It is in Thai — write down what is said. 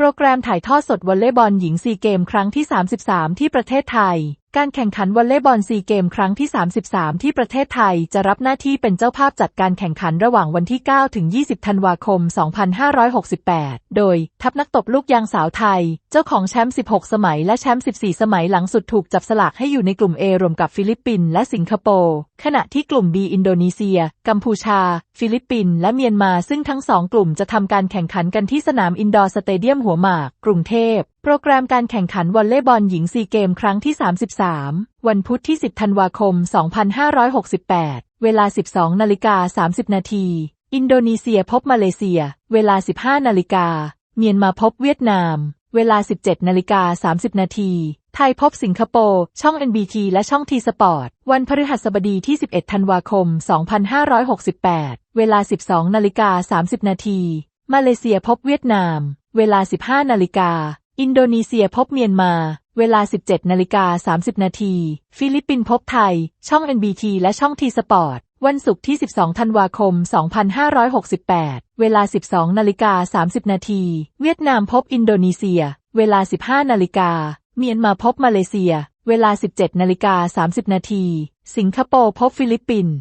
โปรแกรมถ่ายทอดสดวอลเลย์บอลหญิงซีเกมครั้งที่ 33 ที่ประเทศไทยการแข่งขันวอลเลย์บอลซีเกม ครั้งที่ 33 ที่ประเทศไทยจะรับหน้าที่เป็นเจ้าภาพจัดการแข่งขันระหว่างวันที่ 9 ถึง 20 ธันวาคม 2568 โดย ทัพนักตบลูกยางสาวไทย เจ้าของแชมป์ 16 สมัยและแชมป์ 14 สมัยหลังสุดถูกจับสลากให้อยู่ในกลุ่ม A รวมกับฟิลิปปินส์และสิงคโปร์ ขณะที่กลุ่ม B อินโดนีเซีย กัมพูชา ฟิลิปปินส์และเมียนมาซึ่งทั้งสองกลุ่มจะทำการแข่งขันกันที่สนามอินดอร์สเตเดียมหัวหมาก กรุงเทพโปรแกรมการแข่งขันวอลเลย์บอลหญิงซีเกมครั้งที่ 33 วันพุธที่ 10 ธันวาคม 2568 เวลา 12 นาฬิกา 30 นาที อินโดนีเซียพบมาเลเซีย เวลา 15 นาฬิกา เมียนมาพบเวียดนาม เวลา 17 นาฬิกา 30 นาที ไทยพบสิงคโปร์ ช่อง NBT และช่องทีสปอร์ต วันพฤหัสบดีที่ 11 ธันวาคม 2568 เวลา 12 นาฬิกา 30 นาที มาเลเซียพบเวียดนาม เวลา 15 นาฬิกา อินโดนีเซียพบเมียนมา เวลา 17นาฬิกา30 นาที ฟิลิปปินส์พบไทย ช่อง NBT และช่องทีสปอร์ต วันศุกร์ที่ 12 ธันวาคม 2568 เวลา 12นาฬิกา30 นาที เวียดนามพบอินโดนีเซีย เวลา 15 นาฬิกา เมียนมาพบมาเลเซีย เวลา 17นาฬิกา30 นาที สิงคโปร์พบฟิลิปปินส์